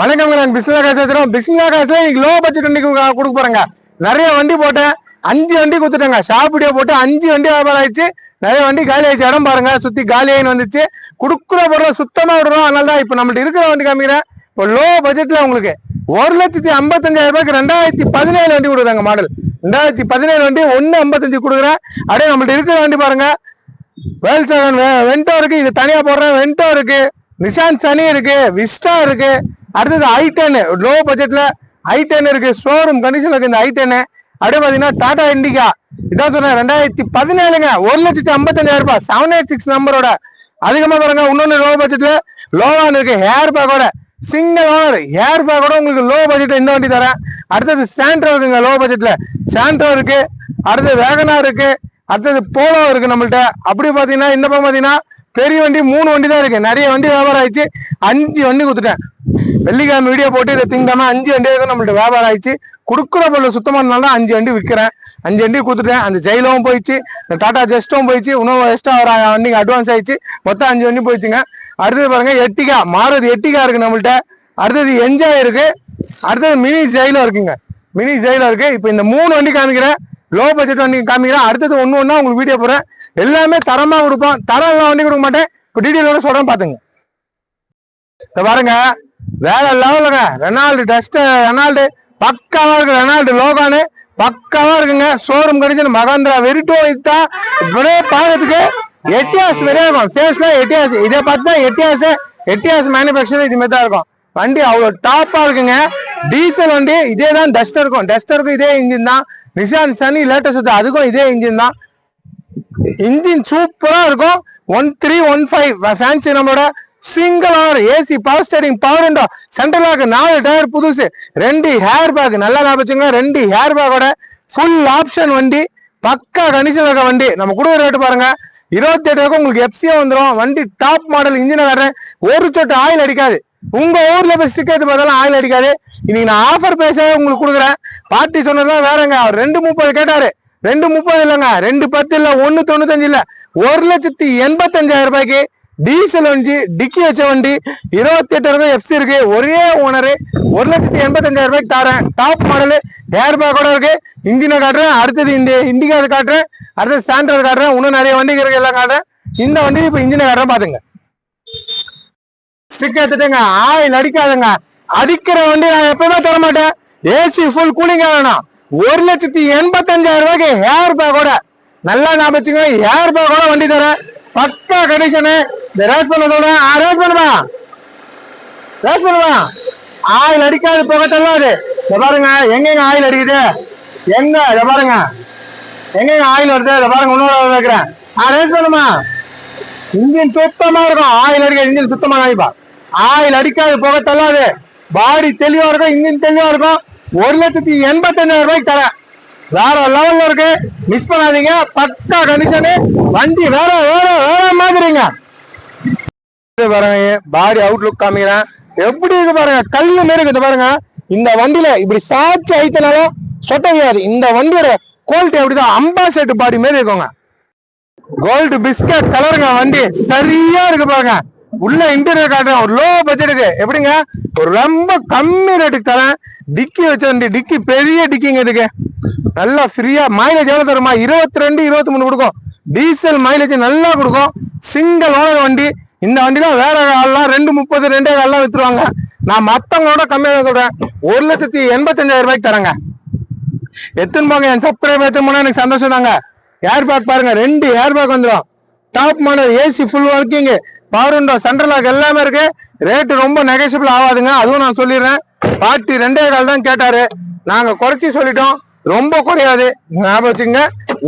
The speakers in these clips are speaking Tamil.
வணக்கம் நான் பிஸ்மிலா காசு வச்சிருக்கோம் பிஸ்மிலா காசுல இன்னைக்கு லோ பட்ஜெட் வண்டி கொடுக்க போறேங்க. நிறைய வண்டி போட்டேன். அஞ்சு வண்டி கொடுத்துட்டேங்க. ஷாப்பிடியோ போட்டு அஞ்சு வண்டி வியாபாரம் ஆயிடுச்சு. நிறைய வண்டி காலி ஆயிடுச்சு. இடம் பாருங்க சுத்தி காலி ஆயின்னு வந்துச்சு. கொடுக்குற பொருள் சுத்தமா விடுறோம். அதனால தான் இப்போ நம்மள்ட்ட இருக்கிற வண்டி காமிக்கிறேன். இப்போ லோ பட்ஜெட்ல உங்களுக்கு ஒரு லட்சத்தி ஐம்பத்தஞ்சாயிரம் ரூபாய்க்கு ரெண்டாயிரத்தி பதினேழு வண்டி கொடுக்குறாங்க மாடல் ரெண்டாயிரத்தி பதினேழு வண்டி ஒன்னு ஐம்பத்தஞ்சு கொடுக்குறேன். அப்படியே நம்மள்ட்ட இருக்கிற வண்டி பாருங்க. வேல் செவன் வென்டோ இருக்கு. இது தனியா போடுறேன். வென்டோ இருக்கு. நிஷான் சனி இருக்கு விஸ்டா இருக்கு. அடுத்தது ஐ டென் லோ பட்ஜெட்ல ஐ டென் இருக்கு. ஷோரூம் கண்டிஷன் இருக்கு இந்த ஐ டென் அப்படியே பாத்தீங்கன்னா டாடா இண்டிகா இதான் சொன்னேன் ரெண்டாயிரத்தி பதினேழுங்க. ஒரு லட்சத்தி ஐம்பத்தஞ்சாயிரம் ரூபாய். செவன் எயிட் சிக்ஸ் நம்பரோட. அதிகமா பாருங்க இன்னொன்னு லோ பட்ஜெட்ல லோவான் இருக்கு ஹேர் பேக்கோட சிங்கிள் ஓனர் ஹேர் பேக்கோட உங்களுக்கு லோ பட்ஜெட் இந்த வண்டி தரேன். அடுத்தது சாண்ட்ரோ இருக்குங்க லோ பட்ஜெட்ல சாண்ட்ரோ இருக்கு. அடுத்தது வேகனா இருக்கு. அடுத்தது போலோ இருக்கு நம்மள்ட்ட. அப்படி பாத்தீங்கன்னா இந்த பக்கம் பாத்தீங்கன்னா பெரிய வண்டி மூணு வண்டி தான் இருக்கு. நிறைய வண்டி வியாபாரம் ஆயிடுச்சு அஞ்சு வண்டி கொடுத்துட்டேன். வெள்ளிக்கிழமை வீடியோ போட்டு இதை திங்காம அஞ்சு வண்டி தான் நம்மள்ட்ட வியாபாரம் ஆயிடுச்சு கொடுக்குற பொருள் சுத்தமானால தான் அஞ்சு வண்டி விற்கிறேன். அஞ்சு வண்டி கொடுத்துட்டேன். அந்த ஜெயிலும் போயிடுச்சு. இந்த டாடா ஜெஸ்டும் போயிடுச்சு. இன்னும் எக்ஸ்ட்ரா ஒரு வண்டிங்க அட்வான்ஸ் ஆயிடுச்சு. மொத்தம் அஞ்சு வண்டி போயிடுச்சுங்க. அடுத்தது பாருங்க எட்டிகா. மாறுது எட்டிகா இருக்கு நம்மள்ட்ட. அடுத்தது என்ஜாய் இருக்கு. அடுத்தது மினி ஜெயிலும் இருக்குங்க. மினி ஜெயிலும் இருக்கு. இப்போ இந்த மூணு வண்டி காமிக்கிறேன். லோ பட்ஜெட் வண்டி காமிக்கிறேன். அடுத்தது ஒன்று ஒன்றா உங்களுக்கு வீடியோ போகிறேன் எல்லாமே தரமாக கொடுப்போம். தரம் எல்லாம் வண்டி கொடுக்க மாட்டேன். இப்போ டீட்டெயிலோட சொல்கிறேன் பார்த்துங்க இப்போ பாருங்க. வேற லெவலுங்க ரெனால்டு டஸ்ட் ரெனால்டு பக்காவாக இருக்கு ரெனால்டு லோகானு பக்காவா இருக்குங்க. ஷோரூம் கிடைச்சு மகந்திரா வெரிட்டோ இதா இப்படியே பார்க்கறதுக்கு எட்டியாஸ் நிறைய இருக்கும். ஃபேஸ்ல எட்டியாஸ் இதை பார்த்து தான் எட்டியாஸ் எட்டியாஸ் மேனுஃபேக்சர் இது மாதிரி தான் இருக்கும். வண்டி அவ்வளோ டாப்பாக இருக்குங்க. டீசல் வண்டி இதே தான் டஸ்டர் இருக்கும் டஸ்டருக்கும் இதே இன்ஜின் தான். நிஷான் சனி லேட்டஸ்ட் அதுக்கும் இதே இன்ஜின் தான். இன்ஜின் சூப்பராக இருக்கும். One three one five fancy நம்மளோட single R AC power steering power window சென்ட்ரலாக lock நாலு டயர் புதுசு. ரெண்டு ஹேர் பேக் நல்லா ஞாபகம் வச்சுங்க ரெண்டு ஹேர் பேக்கோட ஃபுல் ஆப்ஷன் வண்டி பக்கா கண்டிஷன் இருக்க வண்டி. நம்ம கொடுக்குற ரேட்டு பாருங்க. இருபத்தி எட்டு உங்களுக்கு எஃப்சியா வந்துடும் வண்டி டாப் மாடல் இன்ஜினை வேற ஒரு சொட்டு ஆயில் அடிக்காது. உங்க ஊர்ல போய் ஸ்டிக்கர் பார்த்தாலும் ஆயில் அடிக்காது. இன்னைக்கு நான் ஆஃபர் பேச உங்களுக்கு கொடுக்குறேன். பார்ட்டி சொன்னதுலாம் வேறங்க. அவர் ரெண்டு முப்பது கேட்டாரு. ரெண்டு முப்பது இல்லைங்க. ரெண்டு பத்து இல்ல ஒன்று தொண்ணூத்தஞ்சு இல்ல. ஒரு லட்சத்தி எண்பத்தஞ்சாயிரம் ரூபாய்க்கு டீசல் வண்டி டிக்கி வச்ச வண்டி இருபத்தி எட்டு ரூபாய் எஃப்சி இருக்கு. ஒரே ஓனரு ஒரு லட்சத்தி எண்பத்தஞ்சாயிரம் ரூபாய்க்கு தரேன். டாப் மாடலு ஏர் பேக்கோட இருக்கு. இன்ஜினை காட்டுறேன். அடுத்தது இந்த இண்டிகா காட்டுறேன். அடுத்தது ஸ்டாண்டர்ட் காட்டுறேன். இன்னும் நிறைய வண்டிகள் இருக்கு எல்லாம் காட்டுறேன். இந்த வண்டி இப்ப இன்ஜினை காட்டுறேன் பாத்துங்க. ஸ்டிக் எடுத்துட்டேங்க. ஆயில் அடிக்காதுங்க. அடிக்கிற வண்டி நான் எப்பவுமே தர மாட்டேன் ஏசி ஃபுல் கூலிங்கா வேணும். ஒரு லட்சத்தி எண்பத்தஞ்சாயிரம் ரூபாய்க்கு ஹேர் பேக்கோட நல்லா ஞாபகம் வச்சுங்க பேக் கூட வண்டி தரேன். பக்கா கண்டிஷனு இந்த ரேஸ் பண்ண சொல்றேன். ரேஸ் பண்ணுவா ரேஸ் பண்ணுவா ஆயில் அடிக்காது புகை தள்ளாது. இதை பாருங்க. எங்கெங்க ஆயில் அடிக்குது? எங்க? இதை பாருங்க. எங்கெங்க ஆயில் வருது? இதை பாருங்க. இன்னொரு வைக்கிறேன் ஆ ரேஸ் பண்ணுமா இன்ஜின் சுத்தமா இருக்கும். ஆயில் அடிக்க இன்ஜின் சுத்தமா நினைப்பா ஆயில் அடிக்காது போக தள்ளாது. பாடி தெளிவா இருக்கும் இன்ஜின் தெளிவா இருக்கும். ஒரு லட்சத்தி எண்பத்தஞ்சாயிரம் ரூபாய்க்கு தரேன் வேற லெவல்ல இருக்கு. மிஸ் பண்ணாதீங்க. பக்கா கண்டிஷனு வண்டி வேற வேற வேற மாதிரிங்க. இது பாருங்க பாடி அவுட்லுக் காமிக்கிறேன். எப்படி இருக்கு பாருங்க கல்லு மாரி இருக்குது பாருங்க. இந்த வண்டியில இப்படி சாட்சி ஐத்தனாலும் சொட்ட முடியாது இந்த வண்டியோட குவாலிட்டி அப்படிதான். அம்பா பாடி மாரி இருக்குங்க. கோல்டு பிஸ்கட் கலருங்க வண்டி. சரியா இருக்கு பாருங்க. உள்ள இன்டீரியர் காட்டுறேன் ஒரு லோ பட்ஜெட்டுக்கு எப்படிங்க? ஒரு ரொம்ப கம்மி ரேட்டுக்கு தரேன். டிக்கி வச்ச வண்டி. டிக்கி பெரிய டிக்கிங்க இதுக்கு. நல்லா ஃப்ரீயா மைலேஜ் எவ்வளவு தருமா? இருபத்தி ரெண்டு இருபத்தி மூணு கொடுக்கும். டீசல் மைலேஜ் நல்லா கொடுக்கும். சிங்கிள் ஓனர் வண்டி. இந்த வண்டிலாம் வேற ஆள்லாம் ரெண்டு முப்பது ரெண்டே கால்லாம் வித்துருவாங்க. நான் மத்தவங்களோட கம்மியாக சொல்றேன். ஒரு லட்சத்தி எண்பத்தஞ்சாயிரம் ரூபாய்க்கு தரேங்க. எத்தனை போங்க. என் சப்ஸ்கிரைப் எத்தனை எனக்கு சந்தோஷம் தாங்க. ஏர் பேக் பாருங்க ரெண்டு ஏர் பேக் வந்துடும் top model AC full working power window central lock எல்லாமே இருக்கு. ரேட்டு ரொம்ப நெகசிபிள் ஆகாதுங்க. அதுவும் நான் சொல்லிடுறேன். பார்ட்டி ரெண்டே கால் தான் கேட்டாரு. நாங்க குறைச்சி சொல்லிட்டோம். ரொம்ப குறையாது. ஞாபகம் வச்சுங்க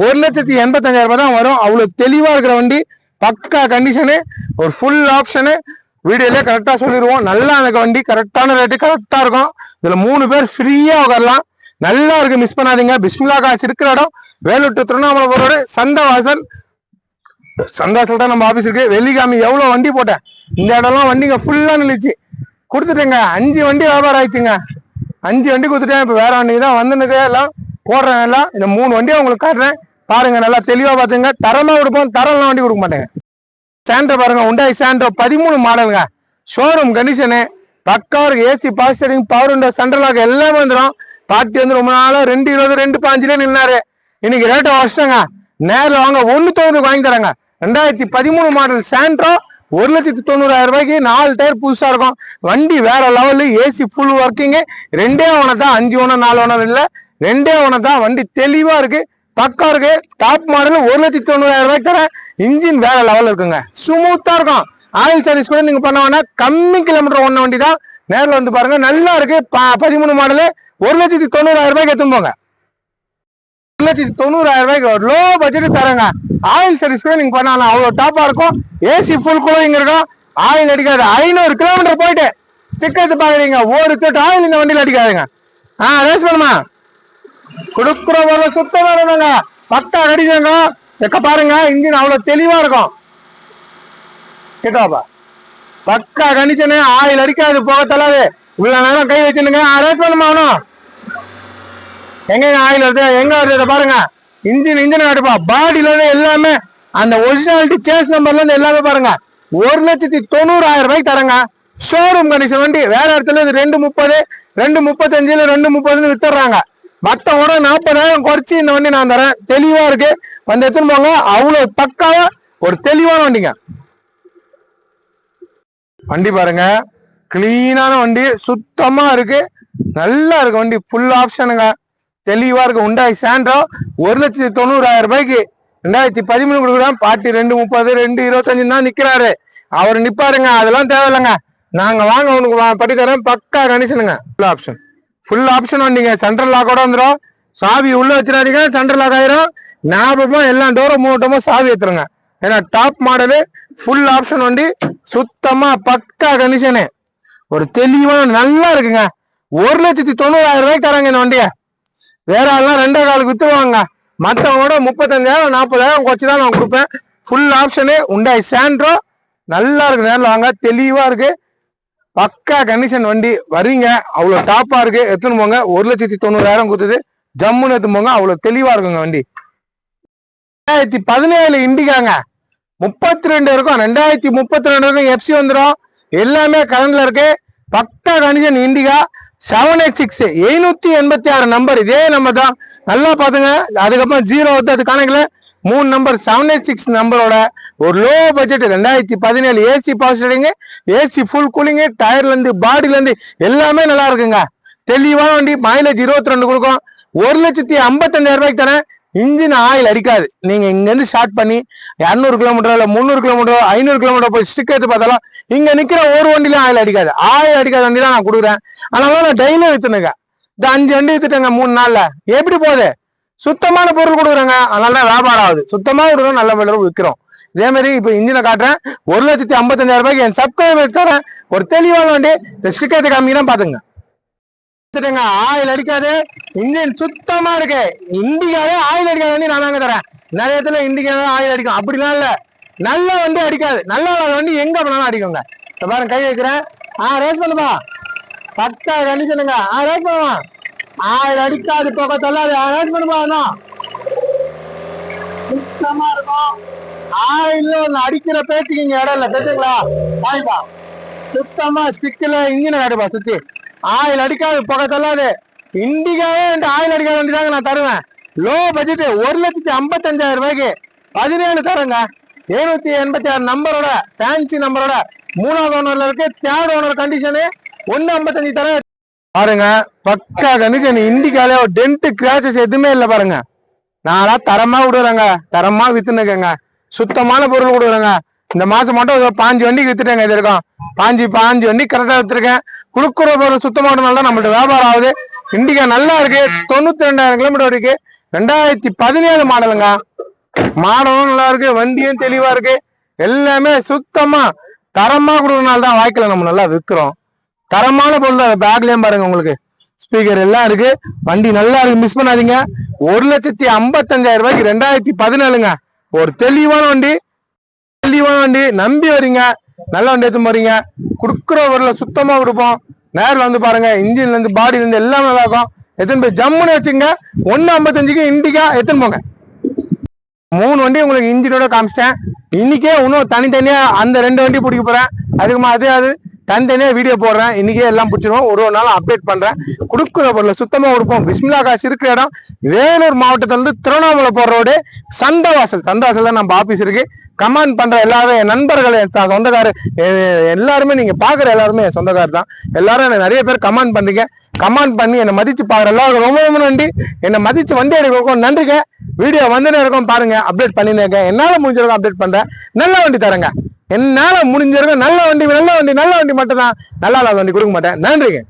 ஒரு லட்சத்தி எண்பத்தஞ்சாயிரம் ரூபாய் தான் வரும். அவ்வளவு தெளிவா இருக்கிற வண்டி பக்கா கண்டிஷனு ஒரு ஃபுல் ஆப்ஷனு வீடியோல கரெக்டாக சொல்லிடுவோம். நல்லா எனக்கு வண்டி கரெக்டான ரேட்டு கரெக்டாக இருக்கும். இதில் மூணு பேர் ஃப்ரீயாக உட்காரலாம். நல்லா இருக்கு மிஸ் பண்ணாதீங்க. பிஸ்மிலா காசு இருக்கிற இடம் வேலூர் to திருவண்ணாமலை சந்தவாசல். சந்தாசல் தான் நம்ம ஆபீஸ் இருக்கு. வெள்ளிக்கிழமை எவ்வளவு வண்டி போட்டேன்? இந்த இடம்லாம் வண்டிங்க ஃபுல்லா நின்றுச்சு கொடுத்துட்டேங்க. அஞ்சு வண்டி வியாபாரம் ஆயிடுச்சுங்க. அஞ்சு வண்டி கொடுத்துட்டேன். இப்ப வேற வண்டி தான் வந்துனுது எல்லாம். போடுறேன் எல்லாம். இந்த மூணு வண்டியை உங்களுக்கு காட்டுறேன். பாருங்க நல்லா தெளிவா பாத்துங்க தரமா கொடுப்போம். தரம்லாம் வண்டி கொடுக்க மாட்டேங்க. சாண்ட்ரோ பாருங்க உண்டாய் சாண்ட்ரோ பதிமூணு மாடலுங்க. ஷோரூம் கண்டிஷனு பக்கா இருக்கு. AC power steering power window central lock எல்லாமே வந்துடும் பார்ட்டி வந்து ரொம்ப நாளா ரெண்டு இருபது ரெண்டு பாஞ்சுல நின்னாரு. இன்னைக்கு ரேட்டை வச்சிட்டாங்க நேரில் வாங்க ஒன்று தொண்ணூறு வாங்கி தராங்க. ரெண்டாயிரத்தி பதிமூணு மாடல் சாண்ட்ரோ ஒரு லட்சத்தி தொண்ணூறாயிரம் ரூபாய்க்கு நாலு டயர் புதுசாக இருக்கும். வண்டி வேற லெவலு ஏசி ஃபுல் ஒர்க்கிங்கு ரெண்டே ஓனர் தான் அஞ்சு ஒன்று நாலு ஒன்று இல்லை. ரெண்டே ஓனர் தான் வண்டி தெளிவாக இருக்கு பக்கா இருக்கு. டாப் மாடல் ஒரு லட்சத்தி தொண்ணூறாயிரம் ரூபாய்க்கு தரேன். இன்ஜின் வேற லெவல் இருக்குங்க. ஸ்மூத்தாக இருக்கும். ஆயில் சர்வீஸ் கூட நீங்கள் பண்ண வேணா கம்மி கிலோமீட்டர் ஒன்ன வண்டி தான். நேரில் வந்து பாருங்க நல்லா இருக்கு. ப- பதிமூணு மாடலு ஒரு லட்சத்தி தொண்ணூறாயிரம் ரூபாய்க்கு எடுத்துன்னு போங்க. ஒரு லட்சத்தி தொண்ணூறாயிரம் ரூபாய்க்கு லோ பட்ஜெட் தரேங்க. ஆயில் சர்வீஸ் கூட நீங்க பண்ணலாம் அவ்வளவு டாப்பா இருக்கும். ஏசி ஃபுல் கூலிங் இருக்கும். ஆயில் அடிக்காது. ஐநூறு கிலோமீட்டர் போயிட்டு ஸ்டிக்கர் எடுத்து பாக்குறீங்க ஒரு தொட்டு ஆயில் இந்த வண்டியில அடிக்காதுங்க. ஆ ரேஸ் பண்ணுமா? கொடுக்குற ஒரு சுத்தமா இருந்தாங்க பக்கா அடிச்சாங்க எக்க பாருங்க இன்ஜின் அவ்வளவு தெளிவா இருக்கும். கேட்டாப்பா பக்கா கண்டிச்சனே ஆயில் அடிக்காது போக தள்ளாது. இவ்வளவு நேரம் கை வச்சுருங்க ரேஸ் பண்ணுமா அவனும்? எங்க ஆயில் வருது? எங்க வருது? பாருங்க. இன்ஜின் இன்ஜின் அடுப்பா பாடியில இருந்து எல்லாமே அந்த ஒரிஜினாலிட்டி சேஸ் நம்பர்ல இருந்து எல்லாமே பாருங்க. ஒரு லட்சத்தி தொண்ணூறாயிரம் ரூபாய்க்கு தரங்க. ஷோரூம் கண்டிஷன் வண்டி வேற இடத்துல இது ரெண்டு முப்பது ரெண்டு முப்பத்தஞ்சுல ரெண்டு முப்பதுன்னு வித்துறாங்க மத்தவங்க நாற்பதாயிரம் குறைச்சி இந்த வண்டி நான் தரேன். தெளிவா இருக்கு. வந்து எடுத்துன்னு போங்க. அவ்வளவு பக்காவா ஒரு தெளிவான வண்டிங்க. வண்டி பாருங்க. கிளீனான வண்டி சுத்தமா இருக்கு. நல்லா இருக்கு வண்டி. ஃபுல் ஆப்ஷனுங்க தெளிவா இருக்கு. உண்டாய் சாண்ட்ரோ ஒரு லட்சத்தி தொண்ணூறாயிரம் ரூபாய்க்கு ரெண்டாயிரத்தி பதிமூணு கொடுக்குறோம் பாட்டி ரெண்டு முப்பது ரெண்டு இருபத்தஞ்சு தான் நிக்கிறாரு. அவர் நிப்பாருங்க அதெல்லாம் தேவையில்லைங்க. நாங்க வாங்க உனக்கு வா- பட்டி தரேன். பக்கா கணிசனுங்க. ஃபுல் ஆப்ஷன் ஃபுல் ஆப்ஷன் வண்டிங்க. சென்ட்ரல் லாக்கோட வந்துடும் சாவி உள்ள வச்சிடாதீங்க. சென்ட்ரல் லாக் ஆயிரும். ஞாபகமா எல்லா டோரும் மூட்டமா சாவி ஏத்துருங்க. ஏன்னா டாப் மாடலு ஃபுல் ஆப்ஷன் வண்டி சுத்தமா பக்கா கண்டிஷனு ஒரு தெளிவான நல்லா இருக்குங்க. ஒரு லட்சத்தி தொண்ணூறாயிரம் ரூபாய்க்கு தராங்க இந்த வண்டியை. வேற ஆள்லாம் ரெண்டே காலுக்கு வித்துருவாங்க மற்றவங்களோட முப்பத்தஞ்சாயிரம் நாற்பதாயிரம் குறைச்சி தான் நான் கொடுப்பேன். ஃபுல் ஆப்ஷனு உண்டாய் சாண்ட்ரோ நல்லா இருக்கு நேரில் வாங்க. தெளிவாக இருக்கு. பக்கா கண்டிஷன் வண்டி. வர்றீங்க அவ்வளோ டாப்பாக இருக்கு. எடுத்துன்னு போங்க. ஒரு லட்சத்தி தொண்ணூறாயிரம் கொடுத்தது ஜம்முன்னு எடுத்துன்னு போங்க. அவ்வளோ தெளிவாக இருக்குங்க வண்டி. ரெண்டாயிரத்தி பதினேழு இண்டிகாங்க. முப்பத்தி ரெண்டு இருக்கும். ரெண்டாயிரத்தி முப்பத்தி ரெண்டு இருக்கும் எஃப்சி வந்துடும் எல்லாமே கரண்ட்ல இருக்கு. பக்கா condition Indica. Seven eight six எழுநூத்தி எண்பத்தி ஆறு நம்பர் இதே நம்பர் தான் நல்லா பாத்துங்க அதுக்கப்புறம் ஜீரோ வந்து அது கணக்குல. மூணு நம்பர் செவன் எயிட் சிக்ஸ் நம்பரோட ஒரு லோ பட்ஜெட் ரெண்டாயிரத்தி பதினேழு AC power AC full cooling டயர்ல இருந்து பாடியில இருந்து எல்லாமே நல்லா இருக்குங்க. தெளிவான வண்டி மைலேஜ் இருபத்தி ரெண்டு கொடுக்கும். ஒரு லட்சத்தி ஐம்பத்தஞ்சாயிரம் ரூபாய்க்கு தரேன். இன்ஜின் ஆயில் அடிக்காது. நீங்க இங்கேருந்து ஸ்டார்ட் பண்ணி இரநூறு கிலோமீட்டர் இல்ல முந்நூறு கிலோமீட்டர் ஐநூறு கிலோமீட்டர் போய் ஸ்டிக் எடுத்து பார்த்தாலும் இங்க நிக்கிற ஒரு வண்டியிலும் ஆயில் அடிக்காது. ஆயில் அடிக்காத வண்டி தான் நான் கொடுக்குறேன். அதனால நான் டெய்லியும் வித்துனுங்க. இந்த அஞ்சு வண்டி வித்துட்டேங்க மூணு நாள்ல. எப்படி போகுது? சுத்தமான பொருள் கொடுக்குறேங்க. அதனால தான் வியாபாரம் ஆகுது. சுத்தமா கொடுக்குறோம் நல்ல விலை விற்கிறோம். இதே மாதிரி இப்ப இன்ஜினை காட்டுறேன். ஒரு லட்சத்தி ஐம்பத்தஞ்சாயிரம் ரூபாய்க்கு என் சப்ஸ்கிரைபர் தரேன். ஒரு தெளிவான வண்டி இந்த ஸ்டிக்கத்தை காமிக்கிறேன் பாத்துங்க எடுத்துட்டேங்க. ஆயில் அடிக்காது. இன்ஜின் சுத்தமா இருக்கு. இண்டிகாவே ஆயில் அடிக்காத வண்டி நான் தாங்க தரேன். நிறைய இடத்துல இண்டிகாவே ஆயில் அடிக்கும். அப்படிலாம் இல்ல. நல்ல வண்டி அடிக்காது. நல்ல வண்டி எங்க பண்ணாலும் அடிக்குங்க. இப்ப பாருங்க கை வைக்கிறேன். ஆ ரேஸ் பண்ணுப்பா. பத்தா கண்டிஷனுங்க ஆ ரேஸ் பண்ணுவா ஆயில் அடிக்காது போக தள்ளாது ஆ ரேஸ் பண்ணுப்பா இன்னும் சுத்தமா இருக்கும். ஆயில் அடிக்கிற பேச்சுக்கு இங்க இடம் இல்ல. பேசுங்களா வாங்கிப்பா. சுத்தமா ஸ்டிக்ல இன்ஜினை காட்டுப்பா சுத்தி. ஆயில் அடிக்காது புகை தள்ளாது. இண்டிகாவே வந்து ஆயில் அடிக்காத வண்டி தாங்க நான் தருவேன். லோ பட்ஜெட் ஒரு லட்சத்தி ஐம்பத்தஞ்சாயிரம் ரூபாய்க்கு பதினேழு தரேங்க. எழுநூத்தி எண்பத்தி ஆறு நம்பரோட ஃபேன்சி நம்பரோட மூணாவது ஓனர்ல இருக்கு. தேர்ட் ஓனர் கண்டிஷனு ஒன்னு ஐம்பத்தஞ்சு தரேன். பாருங்க பக்கா கண்டிஷன் இண்டிகாலே ஒரு டென்ட் கிராச்சஸ் எதுவுமே இல்லை பாருங்க. நானா தரமா விடுறேங்க. தரமா வித்துனுக்கங்க சுத்தமான பொருள் கொடுக்குறேங்க. இந்த மாசம் மட்டும் பாஞ்சு வண்டிக்கு வித்துட்டேங்க இது இருக்கும் பாஞ்சு பாஞ்சு வண்டி கரெக்டா வித்துருக்கேன். குடுக்குற பொருள் சுத்தமானதுனால தான் நம்மள்ட்ட வியாபாரம் ஆகுது. இண்டிகா நல்லா இருக்கு. தொண்ணூத்தி ரெண்டாயிரம் கிலோமீட்டர் இருக்கு ரெண்டாயிரத்தி பதினேழு மாடலுங்க. மாடலும் நல்லா இருக்கு. வண்டியும் தெளிவா இருக்கு. எல்லாமே சுத்தமா தரமா கொடுக்கறனால தான் வாய்க்கில நம்ம நல்லா விற்கிறோம் தரமான பொருள் தான் பேக்லயும் பாருங்க உங்களுக்கு. ஸ்பீக்கர் எல்லாம் இருக்கு. வண்டி நல்லா இருக்கு. மிஸ் பண்ணாதீங்க. ஒரு லட்சத்தி ஐம்பத்தஞ்சாயிரம் ரூபாய்க்கு ரெண்டாயிரத்தி பதினேழுங்க. ஒரு தெளிவான வண்டி. தெளிவான வண்டி நம்பி வரீங்க நல்ல வண்டி எடுத்து போறீங்க. குடுக்குற பொருளை சுத்தமா கொடுப்போம். நேரில் வந்து பாருங்க இன்ஜின்ல இருந்து பாடியில இருந்து எல்லாமே நல்லா இருக்கும் எத்தனை போய் ஜம்முன்னு வச்சுங்க ஒன்னு ஐம்பத்தஞ்சுக்கு இண்டிகா எத்தனை போங்க. மூணு வண்டி உங்களுக்கு இன்ஜினோட காமிச்சிட்டேன். இன்னைக்கே இன்னும் தனித்தனியா அந்த ரெண்டு வண்டி பிடிக்க போறேன். அதுக்குமா அது அது. தனித்தனியா வீடியோ போடுறேன். இன்றைக்கே எல்லாம் பிடிச்சிருவோம். ஒரு ஒரு நாளும் அப்டேட் பண்ணுறேன் கொடுக்குற பொருளை சுத்தமாக கொடுப்போம் பிஸ்மிலா காசு இருக்கிற இடம். வேலூர் மாவட்டத்திலேருந்து திருவண்ணாமலை போகிற ரோடு சந்தவாசல். சந்தவாசல் தான் நம்ம ஆபீஸ் இருக்குது கமெண்ட் பண்ணுற எல்லாரும் என் நண்பர்கள் என் த- சொந்தக்காரர் எல்லாருமே நீங்கள் பார்க்குற எல்லாருமே என் சொந்தக்காரர் தான். எல்லாரும் நிறைய பேர் கமெண்ட் பண்ணுறீங்க கமெண்ட் பண்ணி என்னை மதித்து பார்க்குற எல்லாருக்கும் ரொம்ப ரொம்ப நன்றி. என்னை மதித்து வண்டி எடுக்கிறோம் நன்றிங்க. வீடியோ வந்துன்னு இருக்கும் பாருங்க. அப்டேட் பண்ணினேங்க. என்னால் என்னால முடிஞ்சிருக்கும் அப்டேட் பண்ணுறேன் நல்ல வண்டி தரேங்க. என்னால முடிஞ்சிருக்கும் நல்ல வண்டி நல்ல வண்டி நல்ல வண்டி மட்டும்தான். நல்லா இல்லாத வண்டி கொடுக்க மாட்டேன். நன்றிங்க.